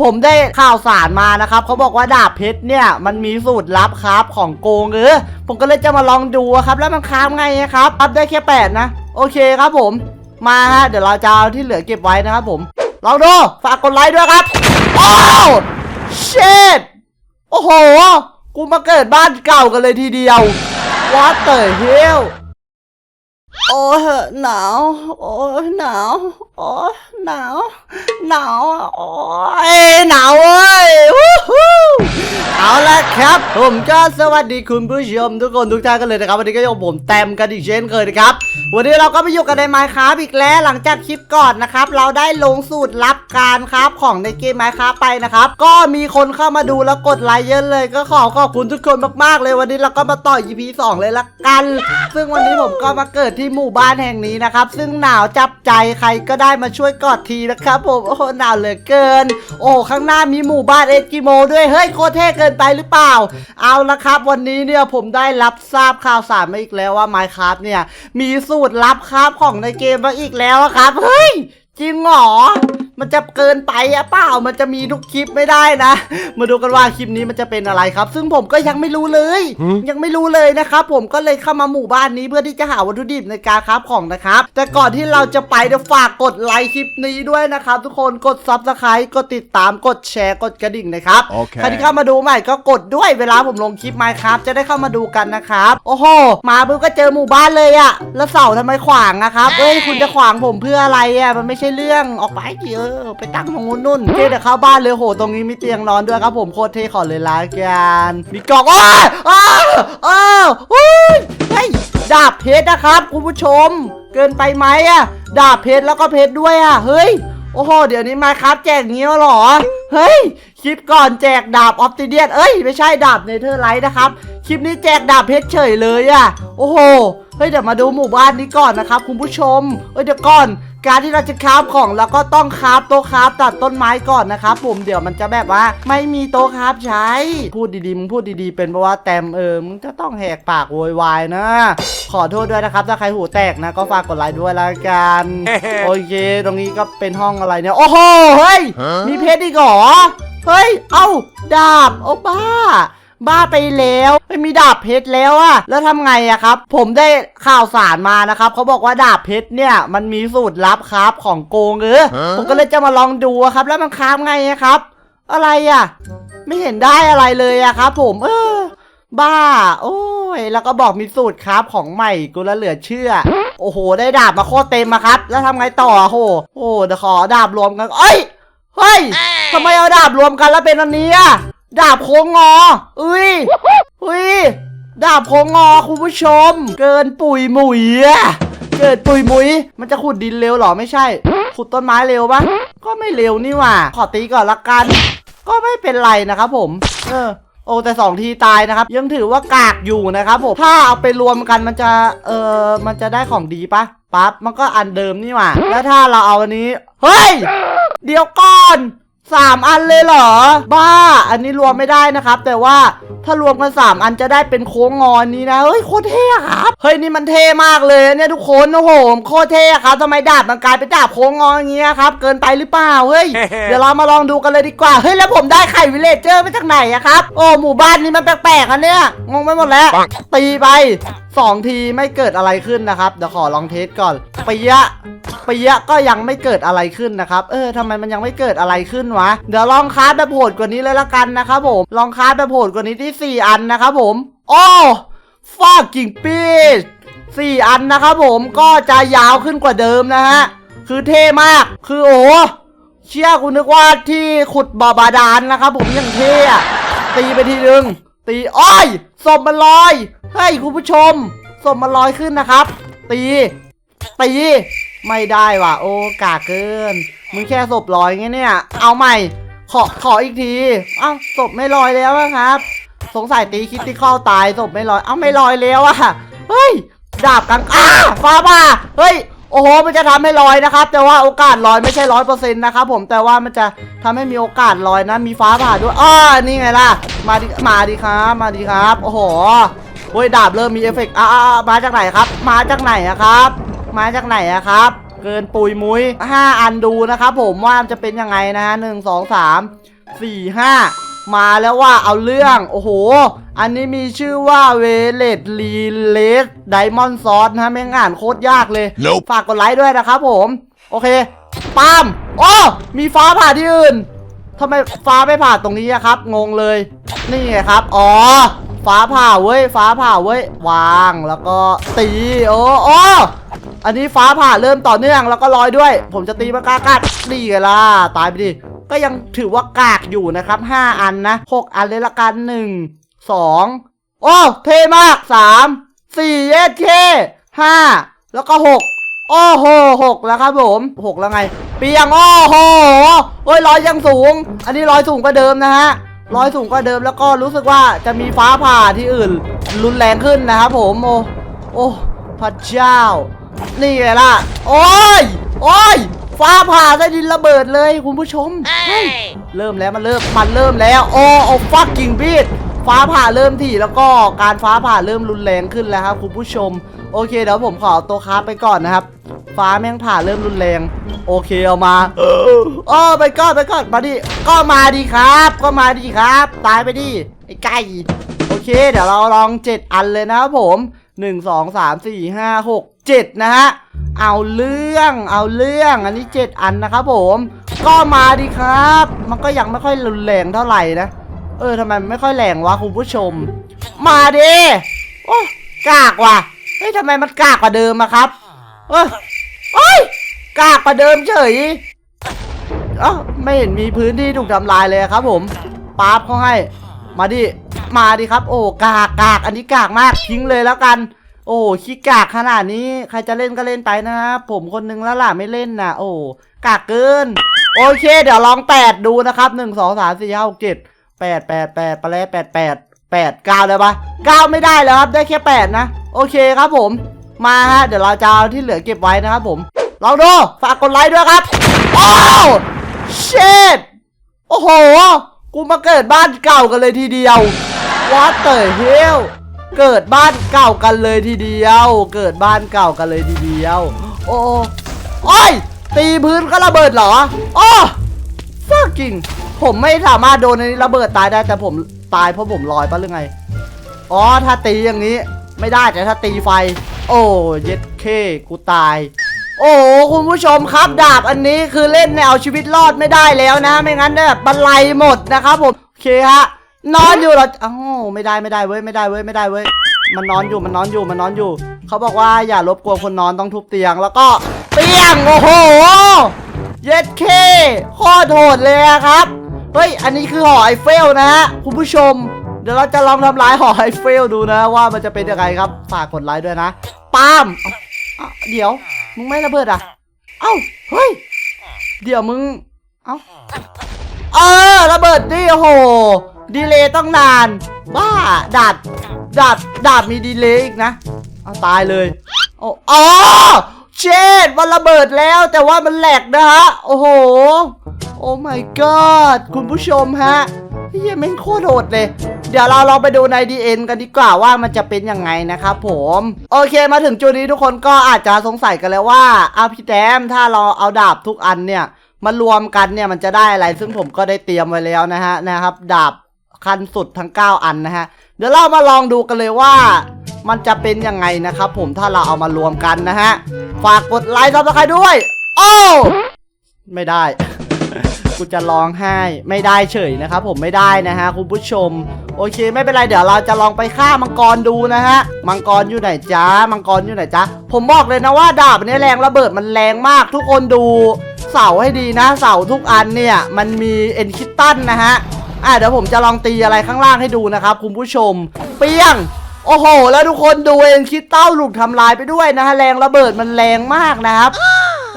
ผมได้ข่าวสารมานะครับเขาบอกว่าดาบเพชรเนี่ยมันมีสูตรลับครับของโกงเออผมก็เลยจะมาลองดูครับ แล้วมันค้ามไงครับอัพได้แค่แปดนะ โอเคครับผม มาฮะเดี๋ยวเราจะเอาที่เหลือเก็บไว้นะครับผมลองดูฝากกดไลค์ด้วยครับโอ้เชดโอ้โห กูมาเกิดบ้านเก่ากันเลยทีเดียว What the hell โอ้หนาว โอ้หนาว โอ้หนาว หนาวโอ้ยหนาวเว้ยฮูหูเอาละครับ ผมก็สวัสดีคุณผู้ชมทุกคนทุกท่านกันเลยนะครับ วันนี้ก็ยกผมแต้มกันอีกเช่นเคยนะครับ วันนี้เราก็มาอยู่กันในไมค์ครับอีกแล้วหลังจากคลิปก่อนนะครับ เราได้ลงสูตรลับการครับของในเกมไมค์ครับไปนะครับ ก็มีคนเข้ามาดูแล้วกดไลค์เยอะเลย ก็ขอขอบคุณทุกคนมากๆเลยวันนี้เราก็มาต่อ EP 2 เลยละกัน ซึ่งวันนี้ผมก็มาเกิดที่หมู่บ้านแห่งนี้นะครับ ซึ่งหนาวจับใจใครก็ได้มาช่วยกอดทีนะครับผมโอ้หนาวเหลือเกิน โอ้ข้างหน้ามีหมู่บ้านเอสกิโมด้วยเฮ้ยโคเท่เกินไปหรือเปล่า เอาละครับ วันนี้เนี่ยผมได้รับทราบข่าวสารมาอีกแล้วว่า Minecraft เนี่ยมีสูตรลับครับของในเกมมาอีกแล้วครับเฮ้ยจริงเหรอ มันจะเกินไปอะเปล่า มันจะมีทุกคลิปไม่ได้นะ มาดูกันว่าคลิปนี้มันจะเป็นอะไรครับ ซึ่งผมก็ยังไม่รู้เลย ยังไม่รู้เลยนะครับ ผมก็เลยเข้ามาหมู่บ้านนี้เพื่อที่จะหาวัตถุดิบในการคราฟของนะครับ แต่ก่อนที่เราจะไปเดี๋ยวฝากกดไลค์คลิปนี้ด้วยนะครับ ทุกคน กดซับสไครต์กดติดตาม กดแชร์ กดกระดิ่งนะครับโอเคใครที่เข้ามาดูใหม่ก็กดด้วยเวลาผมลงคลิปไมค์ครับจะได้เข้ามาดูกันนะครับ โอ้โห มาปุ๊บก็เจอหมู่บ้านเลยอะแล้วเสาทำไมขวางอะครับ เอ้ย คุณจะขวางผมเพื่ออะไรอะมันไม่ใช่เรื่อง ออกไปดิเออ ไปตั้งตรงนู้นนู่นเคเดี๋ยวเข้าบ้านเลยโหตรงนี้มีเตียงนอนด้วยครับผมโคตรเท่ขอเลยละกันมีกล่องอ้าวอ้าวอ้าวอุ้ยเฮ้ยดาบเพชรนะครับคุณผู้ชม เกินไปไหมอะดาบเพชรแล้วก็เพชรด้วยอะเฮ้ยโอ้โห เดี๋ยวนี้มาครับแจกงี้แล้วหรอ เฮ้ย คลิปก่อนแจกดาบออฟติเดียนเอ้ย ไม่ใช่ดาบเนเธอร์ไลท์นะครับ คลิปนี้แจกดาบเพชรเฉยเลยอะโอ้โห เฮ้ย เดี๋ยวมาดูหมู่บ้านนี้ก่อนนะครับ คุณผู้ชม เอ้ย เดี๋ยวก่อน การที่เราจะคราฟของเราก็ต้องคราฟโต๊ะคราฟตัดต้นไม้ก่อนนะครับผมเดี๋ยวมันจะแบบว่า ไม่มีโต๊ะคราฟใช้ พูดดีๆมึงพูดดีๆ เป็นเพราะว่าแตมเออมึงจะต้องแหกปากโวยวายนะ ขอโทษด้วยนะครับ ถ้าใครหูแตกนะ ก็ฝากกดไลค์ด้วยละกันโอเค ตรงนี้ก็เป็นห้องอะไรเนี่ยโอ้โหเฮ้ยมีเพชรอีกเหรอเฮ้ย เอ้าดาบโอ้บ้า บ้าไปแล้วไม่มีดาบเพชรแล้วอะแล้วทำไงอะครับ ผมได้ข่าวสารมานะครับเขาบอกว่าดาบเพชรเนี่ย มันมีสูตรลับครับของโกงเออฮะผมก็เลยจะมาลองดูอะครับ แล้วมันค้ามไงอะครับ อะไรอะไม่เห็นได้อะไรเลยอะครับ ผม เออ บ้า โอ้ยแล้วก็บอกมีสูตรครับของใหม่กูละเหลือเชื่อ โอ้โห ได้ดาบมาโคตรเต็มอะครับ แล้วทำไงต่ออะโหโอ้เดี๋ยวขอดาบรวมกันเอ้ยเฮ้ยทำไมเอาดาบรวมกันแล้วเป็นอันนี้อะ ดาบโค้งงออุ้ยอุ้ยดาบโค้งงอคุณผู้ชม เกินปุ๋ยหมุยอะเกิดปุ๋ยหมุย มันจะขุดดินเร็วหรอไม่ใช่ ขุดต้นไม้เร็วปะก็ไม่เร็วนี่หว่า ขอตีก่อนละกัน ก็ไม่เป็นไรนะครับผม เออโอ้แต่สองทีตายนะครับ ยังถือว่ากากอยู่นะครับผมถ้าเอาไปรวมกันมันจะเออมันจะได้ของดีปะปั๊บมันก็อันเดิมนี่หว่า แล้วถ้าเราเอาอันนี้ เฮ้ย เดี๋ยวก่อน สามอันเลยเหรอ บ้า อันนี้รวมไม่ได้นะครับ แต่ว่าถ้ารวมกันสามอันจะได้เป็นโค้งงอนนี้นะเฮ้ยโคตรเท่ครับเฮ้ยนี่มันเท่มากเลยเนี่ยทุกคนโอ้โหโคตรเท่ครับทำไมดาบมันกลายเป็นดาบโค้งงอนอย่างเงี้ยครับเกินไปหรือเปล่าเฮ้ยเดี๋ยวเรามาลองดูกันเลยดีกว่าเฮ้ยแล้วผมได้ไข่วิเลจเจอร์มาจากไหนอะครับโอ้หมู่บ้านนี้มันแปลกๆอะเนี่ยงงไปหมดแล้วตีไป สองทีไม่เกิดอะไรขึ้นนะครับเดี๋ยวขอลองเทสก่อนปยะปยะก็ยังไม่เกิดอะไรขึ้นนะครับ เออทำไมมันยังไม่เกิดอะไรขึ้นวะ เดี๋ยวลองคาร์ดแบบโหดกว่านี้เลยละกันนะครับผม ลองคาร์ดแบบโหดกว่านี้ที่ 4 อันนะครับผม โอ้ฟากิ่งปีดสี่อันนะครับผมก็จะยาวขึ้นกว่าเดิมนะฮะ คือเท่มาก คือโอ้เชี่ยคุณนึกว่าที่ขุดบ่อบาดาลนะครับผมยังเท่ตีไปทีนึง ตีอ้อยศพมันลอยเฮ้ยคุณผู้ชมศพมันลอยขึ้นนะครับ ตี ตีไม่ได้ว่ะ โอกาเกิน มึงแค่ศพลอยไงเนี่ย เอาใหม่ ขอขออีกที เอ้าศพไม่ลอยแล้วนะครับ สงสัยตีคิดที่เข้าตายศพไม่ลอย เอ้าไม่ลอยแล้วอะเฮ้ย ดาบกลางอ้าฟ้าผ่าเฮ้ย โอ้โห มันจะทำให้ลอยนะครับ แต่ว่าโอกาสลอยไม่ใช่ร้อยเปอร์เซ็นต์นะครับผม แต่ว่ามันจะทำให้มีโอกาสลอยนะ มีฟ้าผ่าด้วยอ้านี่ไงล่ะ มาดิ มาดิครับ มาดิครับ โอ้โหเฮ้ยดาบเริ่มมีเอฟเฟกต์อ่าอ่าอ่ามาจากไหนครับ มาจากไหนอะครับ มาจากไหนอะครับ เกินปุยมุ้ยห้าอันดูนะครับผมว่ามันจะเป็นยังไงนะฮะหนึ่งสองสามสี่ห้า มาแล้วว่าเอาเรื่องโอ้โห อันนี้มีชื่อว่าเวเลตลีเลสไดมอนด์ซอสนะฮะแม่งอ่านโคตรยากเลย Nope ฝากกดไลค์ด้วยนะครับผม โอเคปาล์มโอ้มีฟ้าผ่าที่อื่นทำไมฟ้าไม่ผ่าตรงนี้อะครับ งงเลย นี่ไงครับ อ๋อ ฟ้าผ่าเว้ย ฟ้าผ่าเว้ย วางแล้วก็ตีโอ้โอ้อันนี้ฟ้าผ่าเริ่มต่อเนื่องแล้วก็ลอยด้วย ผมจะตีมากากัดนี่ไงล่ะ ตายไปดิ ก็ยังถือว่ากากอยู่นะครับ 5 อันนะ 6 อันเลยละกัน 1 2 โอ้ เท่มาก 3 4เย็ดเค5แล้วก็ 6 โอ้โหหกแล้วครับผมหกแล้วไง เปียง โอ้โหเฮ้ยลอยยังสูง อันนี้ลอยสูงกว่าเดิมนะฮะลอยสูงกว่าเดิมแล้วก็รู้สึกว่าจะมีฟ้าผ่าที่อื่น รุนแรงขึ้นนะครับผม โอ้โอ้พระเจ้า นี่ไงล่ะ โอ้ย โอ้ย ฟ้าผ่าใต้ดินระเบิดเลยคุณผู้ชมเฮ้ยเริ่มแล้วมันเริ่มมันเริ่มแล้วโอ้โอ้ฟักกิ่งบีดฟ้าผ่าเริ่มถี่แล้วก็การฟ้าผ่าเริ่มรุนแรงขึ้นแล้วครับคุณผู้ชม โอเคเดี๋ยวผมขอเอาตัวคราฟไปก่อนนะครับ ฟ้าแม่งผ่าเริ่มรุนแรง โอเคเอามาเออเออไปก่อนไปก่อนมาดิก็มาดีครับ ก็มาดีครับ ตายไปดิไอ้ไก่โอเค เดี๋ยวเราลอง7อันเลยนะครับผม1 2 3 4 5 6 7นะฮะ เอาเรื่องเอาเรื่องอันนี้ 7 อันนะครับผม ก็มาดีครับ มันก็ยังไม่ค่อยรุนแรงเท่าไหร่นะ เออทำไมไม่ค่อยแรงวะคุณผู้ชม มาดิโอ้กากว่ะเฮ้ยทำไมมันกากกว่าเดิมอะครับเอ้ยเอ้ยกากกว่าเดิมเฉยเอ้าไม่เห็นมีพื้นที่ถูกทำลายเลยครับผมป๊าบเขาให้ มาดิมาดิครับ โอ้กากกากอันนี้กากมากทิ้งเลยแล้วกัน โอ้ขี้กากขนาดนี้ ใครจะเล่นก็เล่นไปนะครับผมคนนึงแล้วล่ะไม่เล่นนะโอ้กากเกิน โอเค เดี๋ยวลองแปดดูนะครับหนึ่งสองสามสี่ห้าหกเจ็ดแปดแปดแปดไปแล้วแปดแปดแปดเก้าเลยปะเก้าไม่ได้แล้วครับได้แค่แปดนะ โอเคครับผม มาฮะเดี๋ยวเราจะเอาที่เหลือเก็บไว้นะครับผมลองดูฝากกดไลค์ด้วยครับโอ้เชดโอ้โห กูมาเกิดบ้านเก่ากันเลยทีเดียววัดเตยเฮล เกิดบ้านเก่ากันเลยทีเดียว เกิดบ้านเก่ากันเลยทีเดียว โอ้โอ้ยตีพื้นก็ระเบิดเหรอโอ้ฟากิงผมไม่สามารถโดนอันนี้ระเบิดตายได้แต่ผมตายเพราะผมลอยปะหรือไง อ๋อถ้าตีอย่างนี้ไม่ได้แต่ถ้าตีไฟ โอ้เย็ดเคกูตาย โอ้คุณผู้ชมครับดาบอันนี้คือเล่นแนวชีวิตรอดไม่ได้แล้วนะ ไม่งั้นเนี่ยบันไลหมดนะครับผมโอเคฮะ นอนอยู่เหรออ้าวไม่ได้ไม่ได้เว้ยไม่ได้เว้ยไม่ได้เว้ย มันนอนอยู่มันนอนอยู่มันนอนอยู่ เขาบอกว่าอย่ารบกวนคนนอนต้องทุบเตียงแล้วก็เตียงโอ้โห เย็ดเคโคตรโหดเลยอะครับ เฮ้ย อันนี้คือหอไอเฟลนะฮะคุณผู้ชม เดี๋ยวเราจะลองทำลายหอไอเฟลดูนะ ว่ามันจะเป็นยังไงครับฝากกดไลค์ด้วยนะปามเาเอ้าเดี๋ยวมึงไม่ระเบิดอะ เอ้าเฮ้ยเดี๋ยวมึง เอ้าเออระเบิดดิโอ้โห ดีเลย์ต้องนาน บ้าดาบดาบดาบมีดีเลย์อีกนะเอาตายเลยโอ้อ๋อเชดมันระเบิดแล้วแต่ว่ามันแหลกนะฮะ โอ้โห โอ้ my god คุณผู้ชมฮะเฮียแม่งโคตรโหดเลย เดี๋ยวเราลองไปดูใน DN กันดีกว่าว่ามันจะเป็นยังไงนะครับผม โอเคมาถึงจุดนี้ทุกคนก็อาจจะสงสัยกันแล้วว่าอาพี่แต้มถ้าเราเอาดาบทุกอันเนี่ยมารวมกันเนี่ยมันจะได้อะไร ซึ่งผมก็ได้เตรียมไว้แล้วนะฮะนะครับ ดาบ คันสุดทั้ง 9 อันนะฮะ เดี๋ยวเรามาลองดูกันเลยว่า มันจะเป็นยังไงนะครับผมถ้าเราเอามารวมกันนะฮะ ฝากกดไลค์ซับสไครด้วย โอ้ไม่ได้ กูจะร้องไห้ไม่ได้เฉยนะครับผมไม่ได้นะฮะคุณผู้ชม โอเคไม่เป็นไรเดี๋ยวเราจะลองไปฆ่ามังกรดูนะฮะ มังกรอยู่ไหนจ้ามังกรอยู่ไหนจ้าผมบอกเลยนะว่าดาบเนี้แรงระเบิดมันแรงมากทุกคนดู เสาให้ดีนะ เสาทุกอันเนี่ย มันมีเอ็นคิตตันนะฮะ อะเดี๋ยวผมจะลองตีอะไรข้างล่างให้ดูนะครับคุณผู้ชม เปี้ยง โอ้โห แล้วทุกคนดูเอ็นคิตเต้าหลุดทำลายไปด้วยนะฮะแรงระเบิดมันแรงมากนะครับ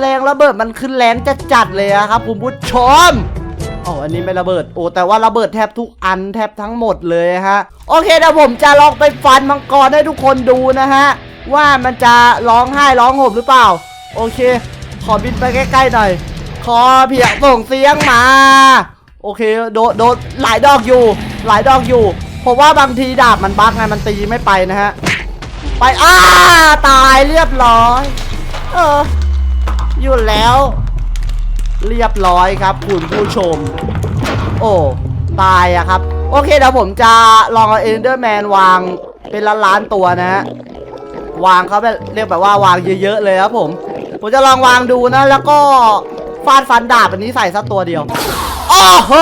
แรงระเบิดมันขึ้นแรงจะจัดเลยครับคุณผู้ชมอ๋ออันนี้ไม่ระเบิด โอ้ แต่ว่าระเบิดแทบทุกอันแทบทั้งหมดเลยฮะ โอเคเดี๋ยวผมจะลองไปฟันมังกรให้ทุกคนดูนะฮะ ว่ามันจะร้องไห้ร้องห่มหรือเปล่า โอเค ขอบินไปใกล้ๆหน่อย ขอเพียงส่งเสียงมา โอเคโดนโดนหลายดอกอยู่ หลายดอกอยู่ผมว่าบางทีดาบมันบั๊กไงมันตีไม่ไปนะฮะ ไปอ้าตายเรียบร้อย เอออยู่แล้ว เรียบร้อยครับ คุณผู้ชม โอ้ตายอะครับ โอเคเดี๋ยวผมจะลองเอาเอนเดอร์แมนวางเป็นล้านล้านตัวนะฮะวางเขาแบบเรียกแบบว่าวางเยอะๆเลยครับผม ผมจะลองวางดูนะ แล้วก็ ฟาดฟันดาบอันนี้ใส่สักตัวเดียวโอ้โห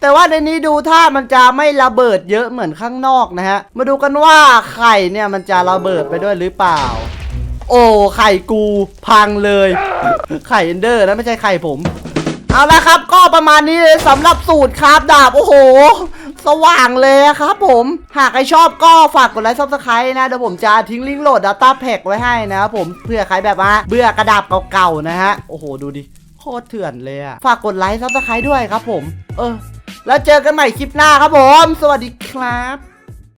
แต่ว่าในนี้ดูถ้ามันจะไม่ระเบิดเยอะเหมือนข้างนอกนะฮะ มาดูกันว่าไข่เนี่ยมันจะระเบิดไปด้วยหรือเปล่า โอ้ไข่กูพังเลย ไข่เอนเดอร์นะไม่ใช่ไข่ผม เอาละครับก็ประมาณนี้เลยสำหรับสูตรคราฟดาบ โอ้โห สว่างเลยครับผม หากใครชอบก็ฝากกดไลค์ซับสไครต์นะเดี๋ยวผมจะทิ้งลิงก์โหลด Data Pack ไว้ให้นะครับผมเพื่อใครแบบว่าเบื่อกระดาษเก่าๆนะฮะ โอ้โห ดูดิโคตรเถื่อนเลยอะฝากกดไลค์ซับสไครต์ด้วยครับผม เออ แล้วเจอกันใหม่คลิปหน้าครับผม สวัสดีครับ